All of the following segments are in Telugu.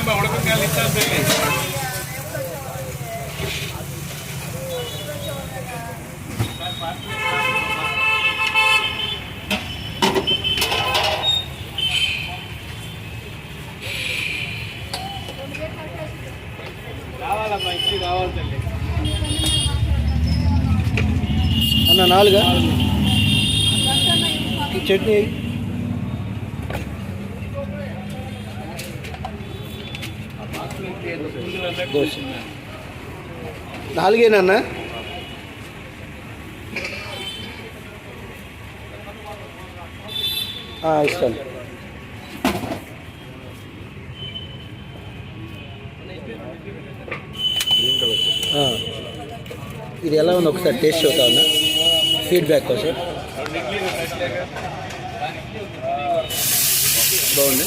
అమ్మ ఉడకకాయలు ఇస్తాను అన్న నాలుగా? ఈ చట్నీ దోశ నాలుగేనన్నా ఇస్తాను. ఇది ఎలా ఉంది ఒకసారి టేస్ట్ చూద్దా ఉన్నా ఫీడ్బ్యాక్ కోసం. బాగుంది.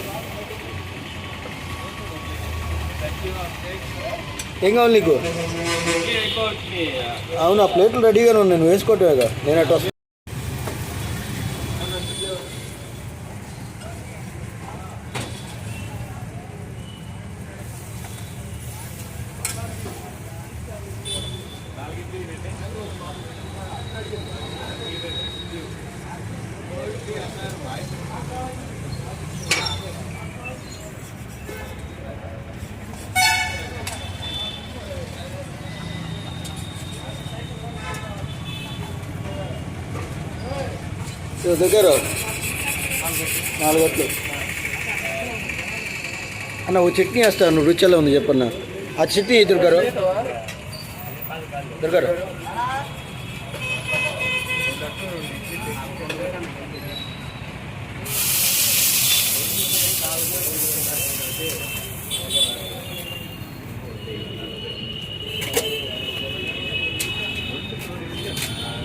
ఏం కావాలి నీకు. అవును ఆ ప్లేట్లు రెడీగానే ఉన్నాయి నేను వేసుకోవటమేగా? నేను అటు దగ్గర. నాలుగట్లు అన్న ఓ చట్నీ వేస్తాను నువ్వు రుచి ఉంది చెప్పన్న. ఆ చట్నీ దొరకారు. దొరకారు.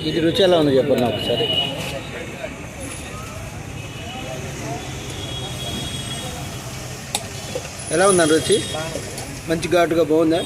ఇది రుచి ఎలా ఉంది చెప్పండి ఒకసారి. ఎలా ఉందండి రుచి? మంచి ఘాటుగా బాగుందా?